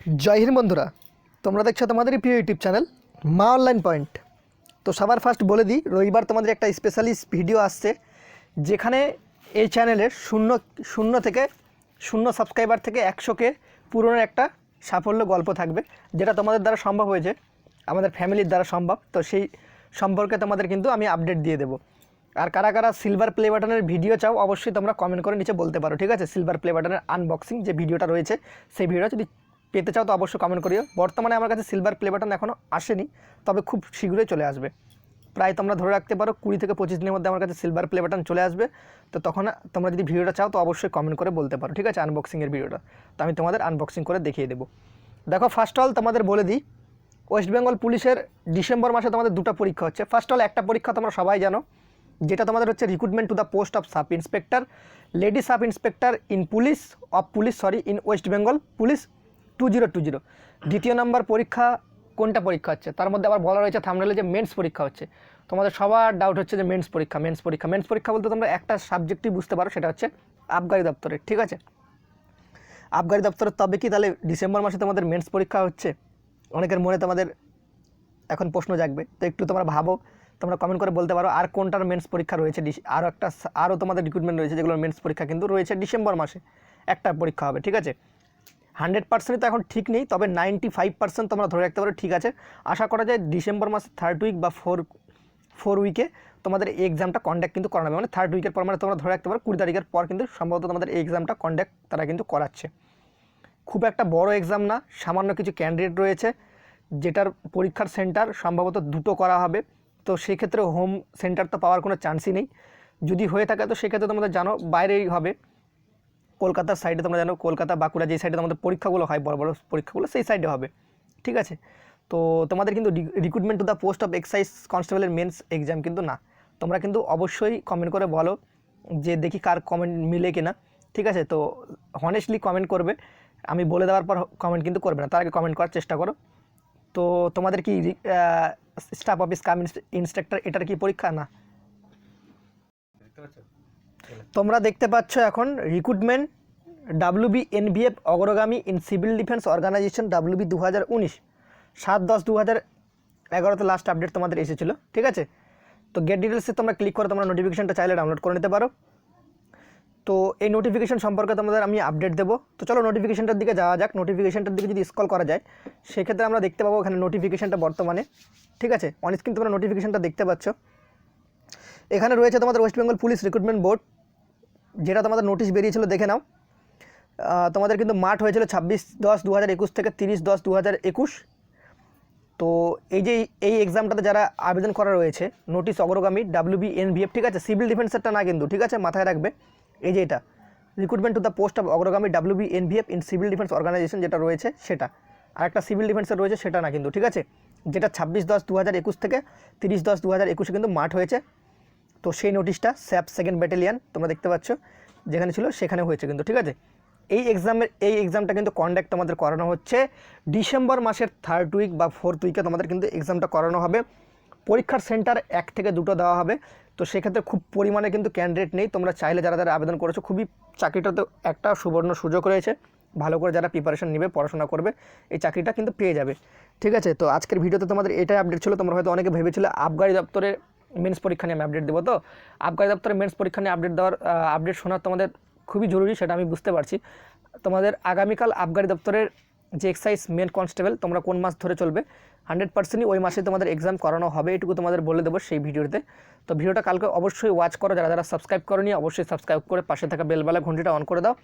জয় হিন্দ বন্ধুরা, তোমরা দেখছ তোমাদের প্রিয় YouTube channel Maa online point. তো সবার ফার্স্ট বলে দিই, রবিবার তোমাদের একটা স্পেশালিস্ট ভিডিও আসছে, যেখানে এই চ্যানেলের শূন্য শূন্য থেকে শূন্য সাবস্ক্রাইবার থেকে একশোকে পুরনো একটা সাফল্য গল্প থাকবে, যেটা তোমাদের দ্বারা সম্ভব হয়েছে, আমাদের ফ্যামিলির দ্বারা সম্ভব। তো সেই সম্পর্কে তোমাদের কিন্তু আমি আপডেট দিয়ে দেবো। আর কারা কারা সিলভার প্লে বাটনের ভিডিও চাও, অবশ্যই তোমরা কমেন্ট করে নিচে বলতে পারো, ঠিক আছে? সিলভার প্লে বাটনের আনবক্সিং যে ভিডিওটা রয়েছে, সেই ভিডিওটা যদি পেতে চাও তো অবশ্যই কমেন্ট করিও। বর্তমানে আমার কাছে সিলভার প্লে বাটন এখনও আসেনি, তবে খুব শীঘ্রই চলে আসবে। প্রায় তোমরা ধরে রাখতে পারো, কুড়ি থেকে পঁচিশ দিনের মধ্যে আমার কাছে সিলভার প্লে বাটন চলে আসবে। তো তখন তোমরা যদি ভিডিওটা চাও তো অবশ্যই কমেন্ট করে বলতে পারো, ঠিক আছে? আনবক্সিংয়ের ভিডিওটা। তো আমি তোমাদের আনবক্সিং করে দেখিয়ে দেবো। দেখো ফার্স্ট অল তোমাদের বলে দিই ওয়েস্ট বেঙ্গল পুলিশের ডিসেম্বর মাসে তোমাদের দুটো পরীক্ষা হচ্ছে। ফার্স্ট অল একটা পরীক্ষা তোমরা সবাই জানো, যেটা তোমাদের হচ্ছে recruitment to the post of sub inspector lady sub inspector in police of police sorry in West Bengal police two zero two zero. দ্বিতীয় নম্বর পরীক্ষা কোনটা পরীক্ষা হচ্ছে? তার মধ্যে আবার বলা রয়েছে থামনেলে যে মেন্স পরীক্ষা হচ্ছে। তোমাদের সবার ডাউট হচ্ছে যে মেন্স পরীক্ষা মেন্স পরীক্ষা। মেন্স পরীক্ষা বলতে তোমরা একটা সাবজেক্টই বুঝতে পারো, সেটা হচ্ছে আবগারি দপ্তরের ঠিক আছে? আবগারি দপ্তরের তবে কি তাহলে ডিসেম্বর মাসে তোমাদের মেন্স পরীক্ষা হচ্ছে? অনেকের মনে তোমাদের এখন প্রশ্ন জাগবে। তো একটু তোমরা ভাবো, তোমরা কমেন্ট করে বলতে পারো আর কোনটার মেন্স পরীক্ষা রয়েছে আরও একটা আরও তোমাদের রিক্রুটমেন্ট রয়েছে, যেগুলোর মেন্স পরীক্ষা কিন্তু রয়েছে ডিসেম্বর মাসে। একটা পরীক্ষা হবে, ঠিক আছে? হান্ড্রেড পার্সেন্টই তো এখন ঠিক নেই, তবে নাইনটি ফাইভ পার্সেন্ট তোমরা ধরে রাখতে পারো, ঠিক আছে। আশা করা যায় ডিসেম্বর মাসে থার্ড উইক বা ফোর ফোর উইকে তোমাদের এক্সামটা কন্ডাক্ট কিন্তু করানো মানে থার্ড উইকের পর মানে তোমরা ধরে রাখতে পারো, কুড়ি তারিখের পর কিন্তু সম্ভবত তোমাদের এক্সামটা কন্ডাক্ট তারা কিন্তু করাচ্ছে। খুব একটা বড় এক্সাম না, সামান্য কিছু ক্যান্ডিডেট রয়েছে, যেটার পরীক্ষার সেন্টার সম্ভবত দুটো করা হবে। তো সেক্ষেত্রে হোম সেন্টার তো পাওয়ার কোনো চান্সই নেই। যদি হয়ে থাকে তো সেক্ষেত্রে তোমাদের জানো, বাইরেই হবে। কলকাতার সাইডে তোমরা জানো, কলকাতা, বাঁকুড়া যে সাইডে তোমাদের পরীক্ষাগুলো হয়, বড় বড় পরীক্ষাগুলো সেই সাইডে হবে, ঠিক আছে? তো তোমাদের কিন্তু recruitment to the post of excise কনস্টেবলের মেন্স এক্সাম কিন্তু না। তোমরা কিন্তু অবশ্যই কমেন্ট করে বলো যে দেখি কার কমেন্ট মিলে কিনা, ঠিক আছে? তো হনেস্টলি কমেন্ট করবে, আমি বলে দেওয়ার পর কমেন্ট কিন্তু করবে না, তার আগে কমেন্ট করার চেষ্টা করো। তো তোমাদের কি স্টাফ অফিস কাম ইন্সট্রাক্টর এটার কি পরীক্ষা? না। তোমরা দেখতে পাচ্ছ এখন recruitment WB NVF Agragami in civil defence organisation WB দু হাজার উনিশ, সাত দশ দু হাজার এগারোতে লাস্ট আপডেট তোমাদের এসেছিল, ঠিক আছে? তো গেট ডিটেলসে তোমরা ক্লিক করে, তোমরা নোটিফিকেশনটা চাইলে ডাউনলোড করে নিতে পারো। তো এই নোটিফিকেশন সম্পর্কে তোমাদের আমি আপডেট দেবো। তো চলো নোটিফিকেশানটার দিকে যাওয়া যাক। নোটিফিকেশনটার দিকে যদি স্কল করা যায়, সেক্ষেত্রে আমরা দেখতে পাবো এখানে নোটিফিকেশানটা বর্তমানে, ঠিক আছে? অন স্ক্রিন তোমরা নোটিফিকেশনটা দেখতে পাচ্ছ। এখানে রয়েছে তোমাদের West Bengal police recruitment board যেটা তোমাদের নোটিশ বেরিয়েছিল, দেখে নাও। তোমাদের কিন্তু মাঠ হয়েছিল ছাব্বিশ দশ দু হাজার একুশ থেকে তিরিশ দশ দু হাজার একুশ। তো এই যে এই এক্সামটাতে যারা আবেদন করা রয়েছে নোটিশ অগ্রগামী ডাব্লিউবি এনভিএফ ঠিক আছে? সিভিল ডিফেন্সেরটা না কিন্তু, ঠিক আছে? মাথায় রাখবে। এই যে এটা recruitment to the post of Agragami WB NVF in civil defence organisation যেটা রয়েছে, সেটা। আর একটা সিভিল ডিফেন্সের রয়েছে, সেটা না কিন্তু, ঠিক আছে? যেটা ছাব্বিশ দশ দু হাজার একুশ থেকে তিরিশ দশ দু হাজার একুশে কিন্তু মাঠ হয়েছে। তো সেই নোটিশটা স্যাপ সেকেন্ড ব্যাটালিয়ান তোমরা দেখতে পাচ্ছ, যেখানে ছিল, সেখানে হয়েছে কিন্তু, ঠিক আছে? এই এক্সামের এই এক্সামটা কিন্তু কন্ডাক্ট তোমাদের করানো হচ্ছে ডিসেম্বর মাসের থার্ড উইক বা ফোর্থ উইকে তোমাদের কিন্তু এক্সামটা করানো হবে। পরীক্ষার সেন্টার এক থেকে দুটো দেওয়া হবে। তো সেক্ষেত্রে খুব পরিমাণে কিন্তু ক্যান্ডিডেট নেই। তোমরা চাইলে যারা যারা আবেদন করেছ, খুবই চাকরিটাতে একটা সুবর্ণ সুযোগ রয়েছে। ভালো করে যারা প্রিপারেশন নেবে, পড়াশোনা করবে, এই চাকরিটা কিন্তু পেয়ে যাবে। ঠিক আছে? তো আজকের ভিডিওতে তোমাদের এটাই আপডেট ছিল। তোমরা হয়তো অনেকে ভেবেছিলে, আবগারি দপ্তরের মেন্স পরীক্ষা নিয়ে আমি আপডেট দেবো। তো আবগারি দপ্তরের মেন্স পরীক্ষা নিয়ে আপডেট দেওয়ার আপডেট শোনার তোমাদের খুবই জরুরি, সেটা আমি বুঝতে পারছি। তোমাদের আগামীকাল আবগারি দপ্তরের যে এক্সাইজ মেন কনস্টেবল তোমরা কোন মাস ধরে চলবে হান্ড্রেড পার্সেন্টই ওই মাসে তোমাদের এক্সাম করানো হবে, এটুকু তোমাদের বলে দেবো সেই ভিডিওতে। তো ভিডিওটা কালকে অবশ্যই ওয়াচ করো, যারা যারা সাবস্ক্রাইব করনি, অবশ্যই সাবস্ক্রাইব করে পাশে থাকা বেলবেলা ঘন্টিটা অন করে দাও।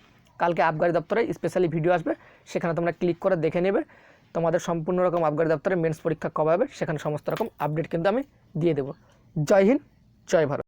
কালকে আবগারি দপ্তরে স্পেশালি ভিডিও আসবে, সেখানে তোমরা ক্লিক করে দেখে নেবে। তোমাদের সম্পূর্ণ রকম আবগারি দপ্তরে মেন্স পরীক্ষা কবে হবে, সেখানে সমস্ত রকম আপডেট কিন্তু আমি দিয়ে দেবো। জয় হিন্দ জয় ভারত।